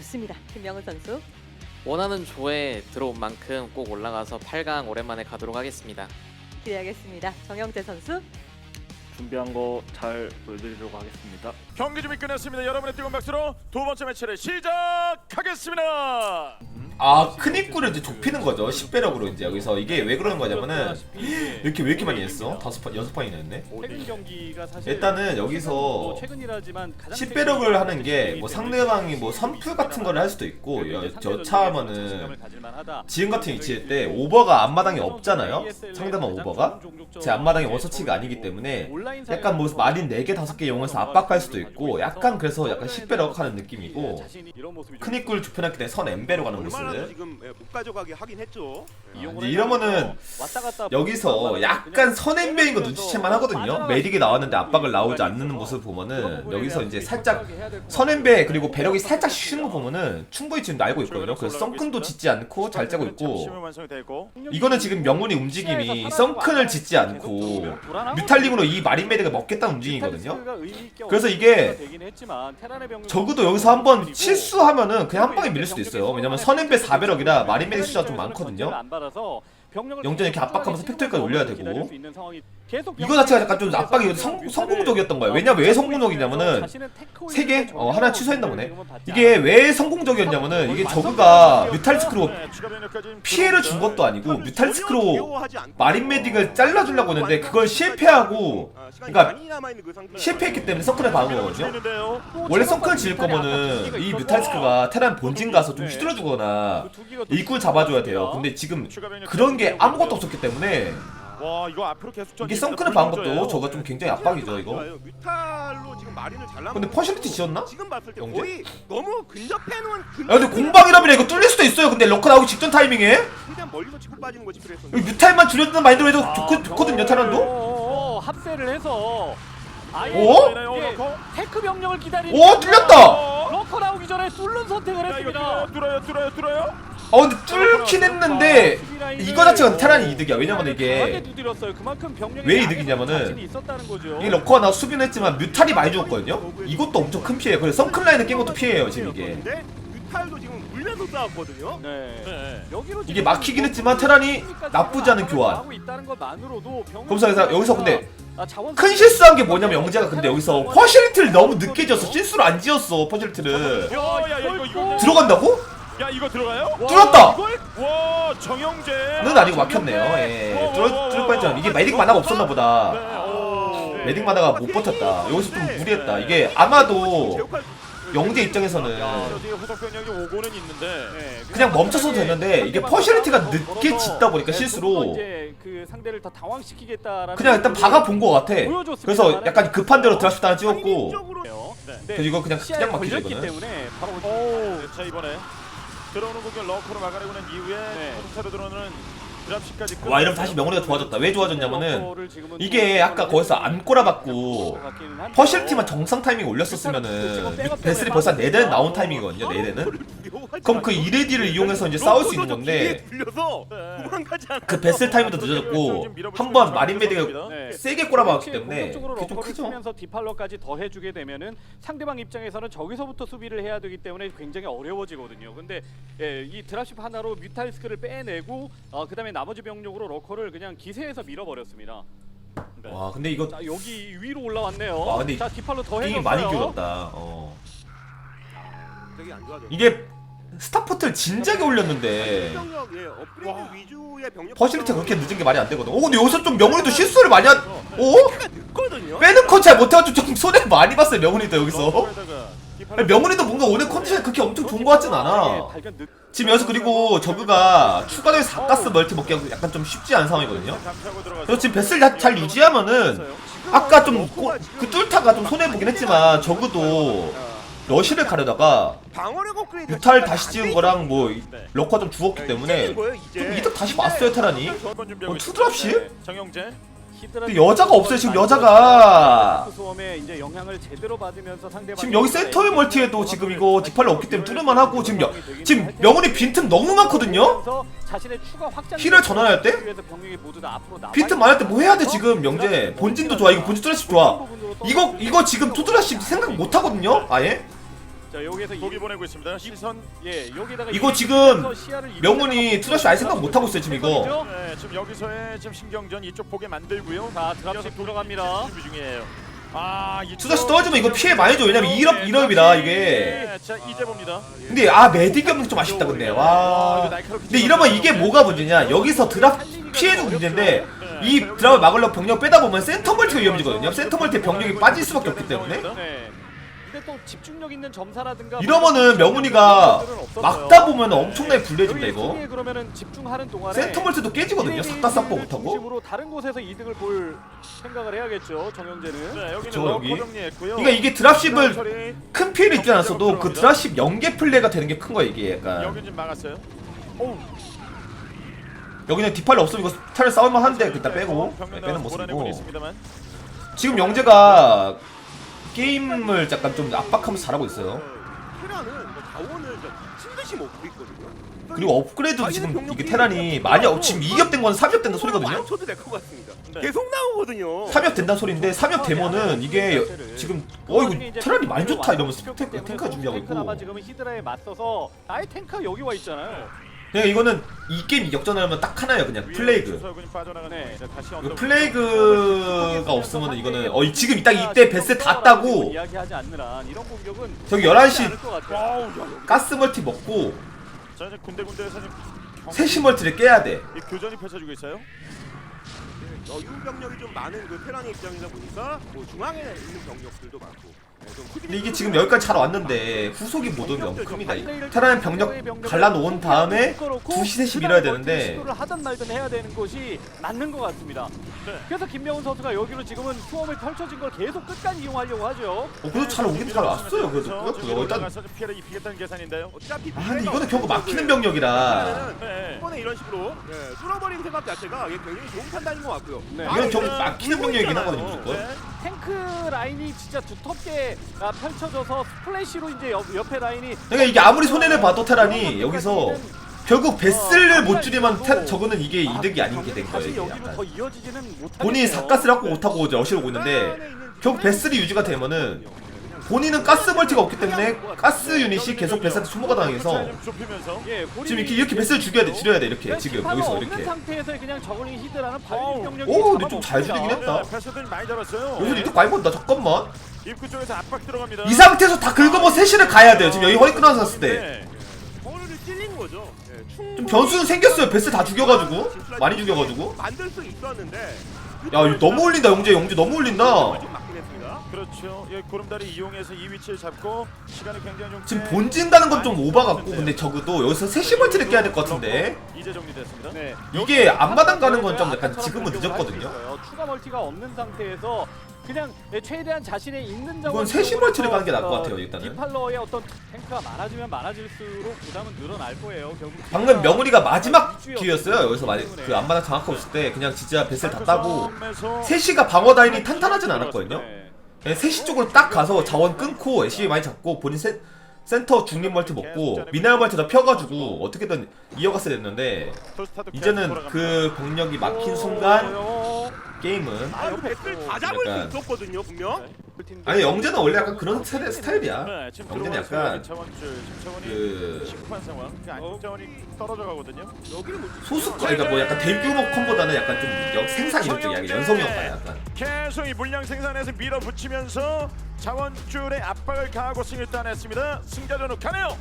좋습니다. 김명훈 선수. 원하는 조에 들어온 만큼 꼭 올라가서 8강 오랜만에 가도록 하겠습니다. 기대하겠습니다. 정영재 선수. 준비한 거 잘 보여드리도록 하겠습니다. 경기 준비 끝났습니다. 여러분의 뜨거운 박수로 두 번째 매치를 시작하겠습니다. 아 큰 입구를 이제 좁히는 거죠 10배력으로 이제 여기서 이게 왜 그러는 거냐면은 이렇게 왜 이렇게 많이 했어? 다섯 판 여섯 판이나 했네? 최근 경기가 사실 일단은 뭐 여기서 최근이라지만 가장 10배력을 하는 게 뭐 상대방이 뭐 선풀 같은 거를 할 수도 있고 여, 여차하면은 지금 같은 위치일 때 오버가 앞마당에 없잖아요? 상대방 오버가? 제 앞마당이 원서치가 아니기 때문에 약간 뭐 마린 4개 5개 이용해서 압박할 수도 있고 약간 그래서 약간 10배력 하는 느낌이고 큰 입구를 좁혀놨기 때문에 선 엠베로 가는 얼마나 모습 지금 예, 못 가져가게 하긴 했죠. 이제 이러면은 여기서 약간 선앤배인 거 눈치채만 하거든요. 메딕이 나왔는데 압박을 나오지 않는 모습 보면은 여기서 이제 살짝 선앤배 그리고 배력이 살짝 쉬는 거 보면은 충분히 지금 알고 있거든요. 그래서 썬큰도 짓지 않고 잘 짜고 있고 이거는 지금 명훈이 움직임이 썬큰을 짓지 않고 뮤탈링으로 이 마린 메딕을 먹겠다는 움직임이거든요. 그래서 이게 적어도 여기서 한번 실수하면은 그냥 한 방에 밀릴 수도 있어요. 왜냐면 선앤배 4배럭이라 마린 메딕 숫자가 좀 많거든요. 영전 이렇게 압박하면서 팩토리까지 올려야 되고 이거 자체가 약간 좀 압박이 성, 성공적이었던 거예요. 왜냐면 왜 성공적이냐면은 세 개? 어, 하나 취소했나 보네. 이게 왜 성공적이었냐면은 이게 저그가 뮤탈스크로 네, 피해를 준 것도 아니고 뮤탈스크로 마린 메딕을 잘라주려고 했는데 그걸 실패하고 아, 시간이 그러니까 그. 실패했기 때문에 서클에 박은 거거든요. 있는데요. 원래 서클 지을 거면은 이 뮤탈스크가 테란 본진 가서 좀 휘둘러주거나 일꾼 잡아줘야 돼요. 근데 지금 그런 게 아무것도 없었기 때문에 와 이거 앞으로 계속 이게 불면조예요. 것도 저거 좀 굉장히 압박이죠 이거. 뮤탈로 지금 마린을 잘라. 근데 퍼실리티 지었나? 지금 봤을 때 영재? 거의 너무 근접해 놓은 야 근데 공방이라면 이거 뚫릴 수도 있어요. 근데 러커 나오기 직전 타이밍에 최대한 멀리서 치고 빠지는 거지 그래서. 여기 뮤탈만 줄여주는 마인드로 해도 아, 좋거, 좋거든요 테란도. 어, 합세를 해서 아예 오? 이게. 테크 병력을 기다리는 오 뚫렸다. 러커 나오기 전에 뚫는 선택을 야 이거 했습니다. 뚫어요 뚫어요 뚫어요. 어 근데 뚫긴 했는데 이거 자체가 테란이 이득이야. 왜냐면 이게 왜 이득이냐면은. 이게 러커가 나 수비는 했지만 뮤탈이 많이 죽었거든요. 이것도 엄청 큰 피해예요. 그래서 선클라인을 깬 것도 피해예요 지금 이게. 네. 네. 여기로 이게 막히긴 뭐 했지만 테란이 나쁘지 않은 교환. 그러면서 여기서- 근데 아, 큰 실수한 게 뭐냐면 영재가 근데 여기서 퍼실리티를 너무 늦게 지었어. 실수를 안 지었어 이거 들어간다고? 야 이거 들어가요? 뚫었다. 와 정영재. 는 아니고 막혔네요. 예. 뚫을 뚫을 뻔했죠. 이게 메딕 만화가 없었나 보다. 네, 오. 메딕 만화가 못 버텼다. 여기서 좀 무리했다. 이게 아마도 영재 입장에서는. 네, 그냥 멈춰서도 되는데 이게 퍼실리티가 늦게 짓다 보니까 네, 실수로 그 그냥 일단 박아 본것 같아. 그래서 약간 급한 대로 하나 찍었고 네. 그래서 이거 그냥 그냥 막히죠 이거는. 들어오는 공격 러커로 막아내고 난 이후에 네. 후속타로 들어오는. 와 이러면 다시 명훈이가 좋아졌다. 왜 좋아졌냐면은 이게 또 아까 거기서 안 꼬라박고. 퍼실티만 정상 타이밍 올렸었으면은 베슬이 벌써 4대 나온 타이밍이거든요 4대는 그럼 그 2레디를 이용해서 이제 싸울 수 있는 건데. 그 베슬 타임도 늦어졌고 한 번 마린 메딕을 네. 세게 꼬라박았기 때문에 그게 좀 크죠 디팔러까지 더 해주게 되면은 상대방 입장에서는 저기서부터 수비를 해야 되기 때문에 굉장히 어려워지거든요. 근데 예, 이 드랍십 하나로 뮤탈스크를 빼내고 어, 그 다음에 나머지 병력으로 러커를 그냥 기세에서 밀어버렸습니다. 네. 와 근데 이거 자 여기 위로 올라왔네요. 와, 근데 자 디팔로 더 해줬어요. 많이 길었다 어. 되게 안 좋아져. 이게 스타포트를 진작에 올렸는데 병력 예 업그레이드 위주의 병력. 퍼실리티가 그렇게 늦은 게 말이 안 되거든 오 근데 여기서 좀 명훈이도 실수를 많이 한 오? 가 늦거든요. 빼는 컷잘 못해가지고 좀 손해 많이 봤어요 명훈이도 여기서 러커에다가 아니, 명훈이도 뭔가 오늘 컨디션이 그렇게 엄청 좋은 것 같진 않아. 지금 여기서 그리고 저그가 추가적인 4가스 멀티 먹기가 약간 좀 쉽지 않은 상황이거든요. 그래서 지금 베슬 잘- 잘 유지하면은 아까 좀 그 뚫다가 좀 손해보긴 했지만 적어도 러시를 가려다가. 뮤탈 다시 지은 거랑 뭐 럭커 좀 죽었기 때문에. 좀 이득 다시 봤어요 준비하고 어? 네, 정영재. 근데 여자가 없어요, 지금 여자가. 지금 여기 센터의 멀티에도 지금 이거 디팔러 없기 때문에 뚫을만 하고 지금 여, 지금 명훈이 빈틈 너무 많거든요? 힐을 전환할 때? 빈틈 많을 때 뭐 해야 돼 지금 명재 본진도 좋아 이거 본진 투드라십 좋아 이거 이거 지금 투드라십 생각 못 하거든요 아예 자 여기에서 보기 이, 보내고 있습니다. 시선. 예 여기다가 이거 이- 지금 명훈이 투자시 아예 생각 못 하고 있어요, 지금 이거. 네, 지금 여기서의 지금 신경전 이쪽 보게 만들고요. 자 드랍십 돌아갑니다. 준비 중이에요. 아, 이쪽- 투자시 떨어지면 이거 피해 많이 줘. 왜냐면 2업 2업이라 이게. 네, 자 이제 봅니다. 근데 아 메딕이 없는 게 좀 아쉽다 근데 와. 근데 이러면 이게 뭐가 문제냐? 여기서 드랍 피해도 문제인데 이 드랍을 막으려고 병력 빼다 보면 센터 멀티가 위험해지거든요. 센터 멀티 병력이 빠질 수밖에 없기 때문에. 네. 근데 또 집중력 있는 점사라든가 이러면은 명훈이가 막다 보면 엄청나게 불리해집니다 여기 이거. 그러면은 집중하는 동안에 센터 멀티도 깨지거든요. 삭다 싹고 못하고. 중심으로 다른 곳에서 이득을 볼 생각을 해야겠죠. 정영재는. 네, 여기는 저 여기. 정리했고요. 그러니까 이게 드랍십을 처리. 큰 피해를 입지 않았어도 그 드랍십 연계 플레이가 되는 게 큰 거야 이게 약간. 여기 좀 막았어요. 여기는 디팔 없으면 이거 차라리 싸울만 한데 그다 빼고 병력 빼는 모습이고. 지금 영재가 게임을 약간 좀 압박하면서 잘하고 있어요. 테라는 뭐 자원을 진짜 미친 듯이 먹고 있거든요. 그리고 업그레이드도 지금 이게 테란이 많이 업 지금 2업 된건 3업 된다 소리거든요. 안 쳐도 될 것 같습니다. 네. 계속 나오거든요. 3업 된다 소리인데 3업 되면은 이게 지금 어 이거 테란이 많이 좋다 이러면서 탱크 탱크 준비하고 있고. 지금은 히드라에 맞서서 아예 탱크가 여기 와 있잖아요. 그냥 이거는 이 게임 역전하려면 딱 하나예요 그냥 플레이그. 언덕 플레이그가 없으면 이거는 어 지금 딱 이때 베스 다 따고 저기 11시 않을 것 같아요. 와우, 야. 가스 멀티 먹고 자, 이제 군데군데에서 지금 경- 세시 멀티를 깨야 돼. 이 교전이 펼쳐지고 있어요. 여유 병력이 좀 많은 그 테란의 입장이다 보니까 뭐 중앙에 있는 병력들도 많고. 네, 좀 근데 이게 지금 여기까지 잘 왔는데 후속이 못 오면 큽니다. 테라는 병력 갈라놓은 다음에 2시 3시 밀어야 되는데 시도를 하든 말든 해야 되는 것이 맞는 것 같습니다. 네. 그래서 김명훈 선수가 여기로 지금은 수험을 펼쳐진 걸 계속 끝까지 이용하려고 하죠. 어, 그래도 잘 오긴 잘 왔어요. 그래도 그거 일단 좀 피해를 입히겠다는 계산인데요. 어차피 아 근데 이거는 결국 막히는 병력이라 네. 이번에 이런 식으로 네, 뚫어버리는 생각 자체가 이게 굉장히 좋은 판단인 것 같고요. 네. 이건 결국 막히는 병력이긴 하거든요 무조건. 네. 탱크 라인이 진짜 두텁게 아, 펼쳐져서 스플래시로 이제 옆, 옆에 라인이 그러니까 이게 아무리 손해를 봐도 테란이 여기서 결국 베스를 못 줄이면 테, 저거는 이게 이득이 아닌 게 된 거예요. 이게 약간. 본인이 사가스를 갖고 못하고 이제 어시로 오고 있는데 결국 베스리 유지가 되면은 본인은 가스 멀티가 없기 때문에 가스 유닛이 계속 베스한테 소모가 당해서 좀 예, 지금 이렇게 이렇게 베스를 죽여야 돼 줄여야 돼 이렇게 지금 여기서 이렇게 상태에서 그냥 저글링 히드라는 발리 병력이 오, 근데 좀잘 잡아먹습니다. 줄이긴 했다. 네, 패스들 많이. 여기서 본다 잠깐만 입구 쪽에서 압박 들어갑니다. 이 상태에서 다 긁어버 셋시를 가야 돼요 지금 여기 허리 끊어서 샀을 때 네. 찔린 거죠. 네, 충분히 좀 변수는 생겼어요 베스 다 죽여가지고 많이 죽여가지고 만들 수 있었는데 야 이거 너무 올린다 영재 영재 너무 올린다 좀. 그렇죠. 예, 고름다리 이용해서 이 위치를 잡고 시간을 굉장히 좀 지금 꽤 본진 가는 건좀 많이 오바 같고. 근데 적어도 여기서 셋시 멀티를 깨야 될 것 같은데 이제 정리됐습니다. 네. 이게 앞마당 가는 건 좀 약간 지금은 늦었거든요. 추가 멀티가 없는 상태에서 그냥 최대한 자신의 있는 이건 자원 셋시 지역으로 멀티를 가는 게 나을 것 어, 같아요, 일단은. 디팔러의 어떤 탱크가 많아지면 많아질수록 부담은 늘어날 거예요. 결국 방금 명훈이가 마지막 기회였어요 여기서 마, 그 앞마당 장악하고 있을 때 그냥 진짜 베스를 다 따고 셋시가 방어 라인이 탄탄하진 않았거든요 네. 네, 셋시 쪽으로 딱 가서 자원 끊고 애쉬 많이 잡고 본인 센, 센터 중립 멀티 먹고 미네랄 멀티 다 펴가지고 어떻게든 이어갔어야 됐는데 이제는. 그 병력이 막힌 순간 어, 게임은 아, 이거 배틀 다 잡을 약간- 수 있었거든요, 분명. 팀도 아니 영재는 원래 약간 그런 스타일, 스타일이야 네, 지금 영재는 들어와서 약간 지금 그 상황. 그 안쪽 자원이 떨어져 가거든요. 여기는 뭐 소수 그러니까 뭐 약간 대규모 컴보다는 약간 좀 역- 생산 이런 쪽 약간 연성형 가 약간 계속 이 물량 생산에서 밀어붙이면서 자원줄에 압박을 가하고 승을 따냈습니다. 승자전으로 가네요.